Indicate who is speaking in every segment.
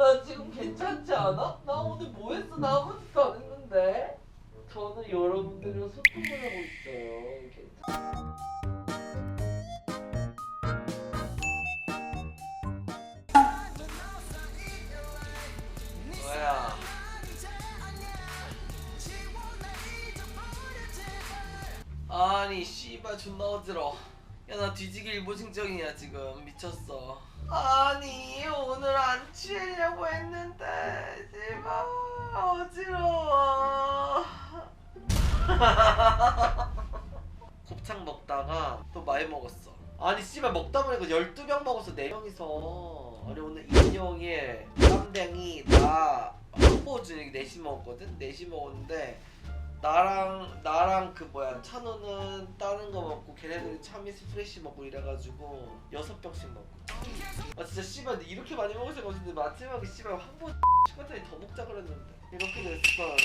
Speaker 1: 나 지금 괜찮지 않아? 나 오늘 뭐 했어? 나 아무것도 안 했는데. 저는 여러분들이랑 소통을 하고 있어요. 괜찮... 뭐야? 아니 씨발 존나 어지러. 야 나 뒤지기 일보 직전이야 지금 미쳤어. 아니 오늘 안 취하려고 했는데 씨발 어지러워. 곱창 먹다가 또 많이 먹었어. 아니 씨발 먹다 보니까 12병 먹었어 4명이서 아니 오늘 인형이 쌈댕이 나 황보준이 넷이 먹었거든? 넷이 먹었는데 나랑 나랑 그 뭐야 찬호는 다른 거 먹고 걔네들이 참이슬 프레쉬 먹고 이래가지고 여섯 병씩 먹고. 아 진짜 씨발 이렇게 많이 먹을 생각 없는데 마지막에 씨발 한번 시간짜리 더 먹자 그랬는데. 이렇게 됐어 여러분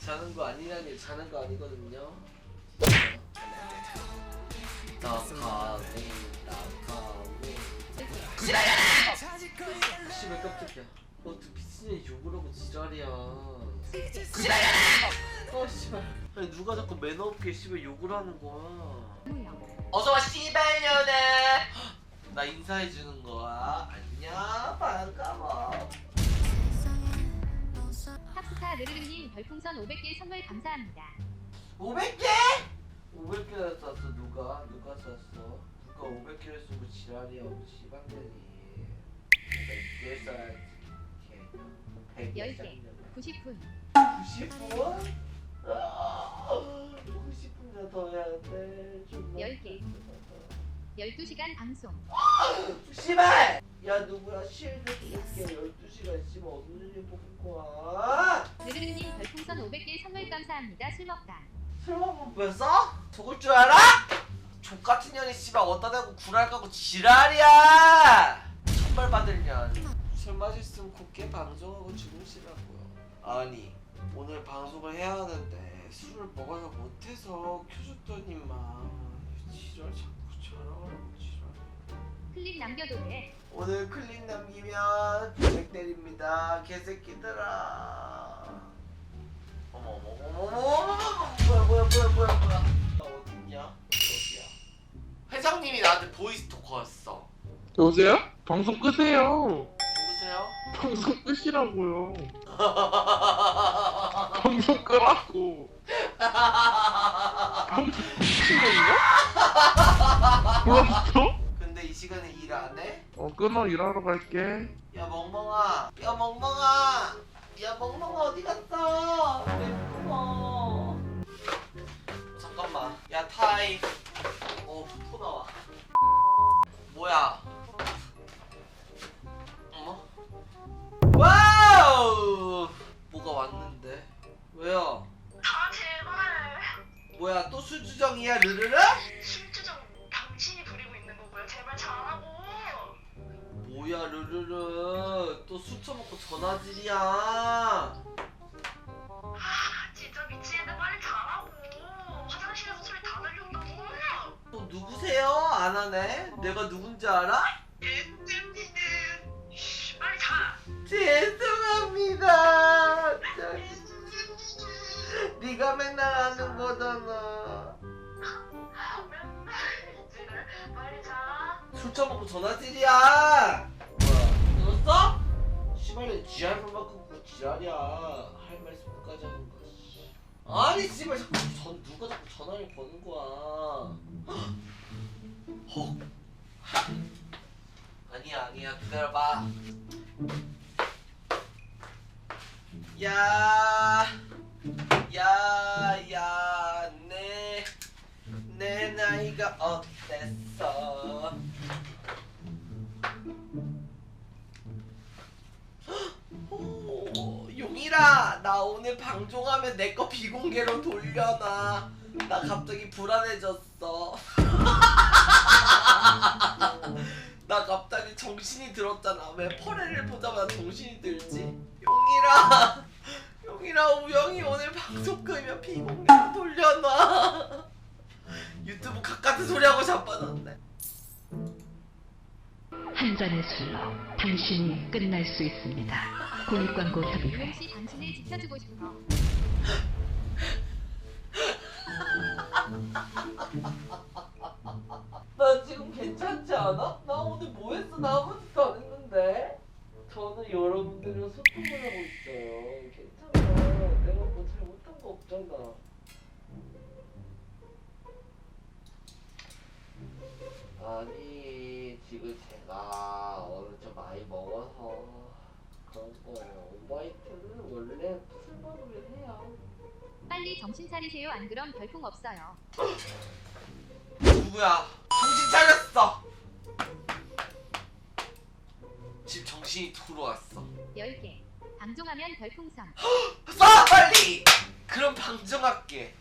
Speaker 1: 자는 거 아니라니 자는 거 아니거든요. 나가네 나가네. 씨발 깜짝이야 어또 미친년이 욕을 하고 지랄이야. 어 씨발. 아니 누가 자꾸 매너 없게 씨발 욕을 하는 거야? 어서와 씨발년아 나 인사해주는 거야. 안녕 반가워.
Speaker 2: 탑스타 르르르님 별풍선 500개 선물 감사합니다.
Speaker 1: 500개? 500개나 쐈어 누가? 누가 쐈어? 누가 500개를 쏘고 지랄이야 우리 씨방년이. 내가 이게
Speaker 2: 10개. 90분.
Speaker 1: 90분? 90분이나 더 해야 돼. 좀
Speaker 2: 10개. 12시간 방송.
Speaker 1: 씨발! 야 누구야 실드 이렇게 12시간 씨발 어떤 일이 뽑은 거야?
Speaker 2: 르르르님 별풍선 500개 선물 감사합니다. 술 먹다.
Speaker 1: 술 먹으면서? 속을 줄 알아? 족같은 년이 씨발 어디다 대고 구랄 까고 지랄이야! 천벌 받을 년. 술 마셨으면 곱게 방송하고 주무시라고요. 아니 오늘 방송을 해야 하는데 술을 먹어서 못해서 켜줬더니만 지랄 자꾸 자랑하라고 지랄.
Speaker 2: 클릭 남겨도 돼.
Speaker 1: 오늘 클릭 남기면 100 때립니다 개새끼들아 어머 어머 어머 어머 어머 어머 뭐야 뭐야 뭐야 뭐야 뭐야 나 어딨냐 어디야 회장님이 나한테 보이스 토커였어
Speaker 3: 여보세요? 방송 끄세요. 방송 끄시라고요. 방송 끄라고. 방송 끄신 건가? 몰랐어?
Speaker 1: 근데 이 시간에 일 안 해?
Speaker 3: 어 끊어 일하러 갈게.
Speaker 1: 야 멍멍아 야 멍멍아 야 멍멍아 어디 갔어 내 멍멍 잠깐만 야 타임 어포 나와 뭐야 술주정이야 르르르?
Speaker 4: 술주정 당신이 부리고 있는 거고요 제발 잘하고.
Speaker 1: 뭐야 르르르? 또 술 처먹고 전화질이야.
Speaker 4: 아 진짜 미치겠네. 빨리 잘하고. 화장실에서 소리 다 들린다고.
Speaker 1: 또 누구세요? 안 하네? 내가 누군지 알아?
Speaker 4: 엔젤리는 빨리 자.
Speaker 1: 죄송 술 처먹고 전화질이야. 뭐야? 끊었어? 씨발년 지랄만 끊고 지랄이야. 할 말씀까지 하는 거. 씨. 아니 씨발 자꾸 전 누가 자꾸 전화를 거는 거야. 헉. 아니야 아니야 기다려봐. 야, 야, 야, 내, 내 나이가 어땠어? 오, 용이라, 나 오늘 방종하면 내 거 비공개로 돌려놔. 나 갑자기 불안해졌어. 나 갑자기 정신이 들었잖아. 왜 퍼레를 보자마자 정신이 들지? 용이라, 용이라 우영이 오늘 방송 끄면 비공개로 돌려놔. 유튜브 각같은 소리하고 자빠졌네.
Speaker 5: 한 잔의 술로 당신이 끝날 수 있습니다. 공익광고협의회
Speaker 2: 당신을 지켜주고 싶어.
Speaker 1: 나 지금 괜찮지 않아? 나 오늘 뭐 했어? 나 아무것도 안 했는데. 저는 여러분들이랑 소통을 하고 있어요. 괜찮아. 내가 뭐 잘못한 거 없잖아. 아니 지금 제가 오늘 좀 많이 먹어서 그런 거예요. 오바이트는 원래 술 먹으면 해요.
Speaker 2: 빨리 정신 차리세요. 안 그럼 별풍 없어요.
Speaker 1: 누구야? 정신 차렸어. 지금 정신이 돌아왔어.
Speaker 2: 10개. 방종하면 별풍선.
Speaker 1: 쏴 빨리. 그럼 방정할게.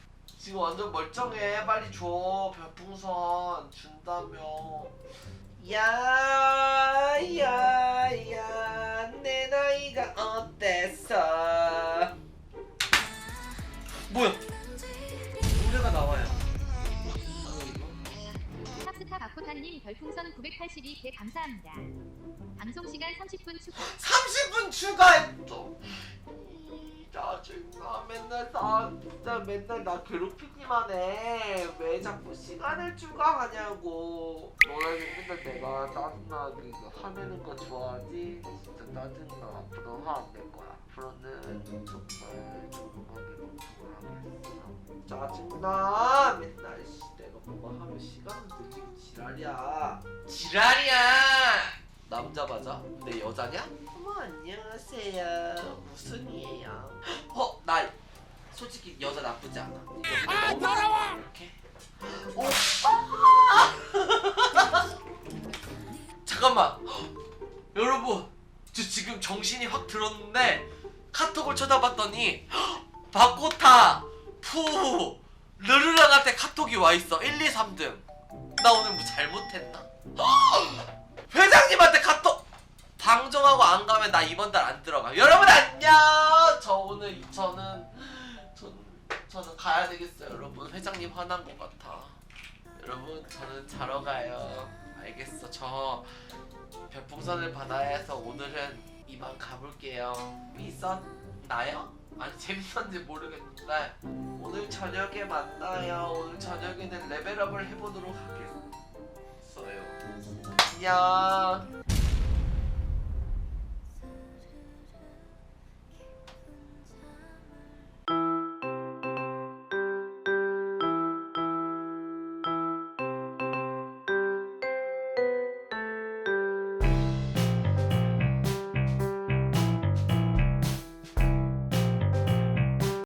Speaker 1: 지금 완전 멀쩡해. 빨리 줘. 별풍선 준다며. 야 야 야 내 나이가 어땠어? 뭐야? 노래가 나와요.
Speaker 2: 탑스타 바코타님 별풍선 982개 감사합니다. 방송 시간 30분 추가.
Speaker 1: 30분 추가했어. 맨날 나 진짜 맨날 나 괴롭히기만 해. 왜 자꾸 시간을 추가하냐고. 너네는 맨날 내가 짜증나게 이거 화내는 거 좋아하지? 진짜 짜증나. 앞으로 화 안 낼 거야. 앞으로는 정말 조용하게 방송을 하겠어. 짜증나. 맨날 씨 내가 뭐가 하면 시간 느끼고 지랄이야. 지랄이야. 남자 맞아? 근데 여자냐? 어머 안녕하세요. 무슨 일이에요? 어, 나 솔직히 여자 나쁘지 않아. 아, 더러워. 이렇게. 오. 잠깐만. 여러분, 저 지금 정신이 확 들었는데 카톡을 쳐다봤더니 바코타, 푸, 르르랑한테 카톡이 와 있어. 1, 2, 3등. 나 오늘 뭐 잘못했나? 회장님한테 카톡 방종하고 안 가면 나 이번 달 안 들어가. 여러분 안녕. 저 오늘 저는 전 저는 가야 되겠어요. 여러분 회장님 화난 것 같아. 여러분 저는 자러 가요. 알겠어. 저 별풍선을 받아야 해서 오늘은 이만 가볼게요. 있었나요? 아니 재밌었는지 모르겠는데 오늘 저녁에 만나요. 오늘 저녁에는 레벨업을 해보도록 하겠어요. 안녕.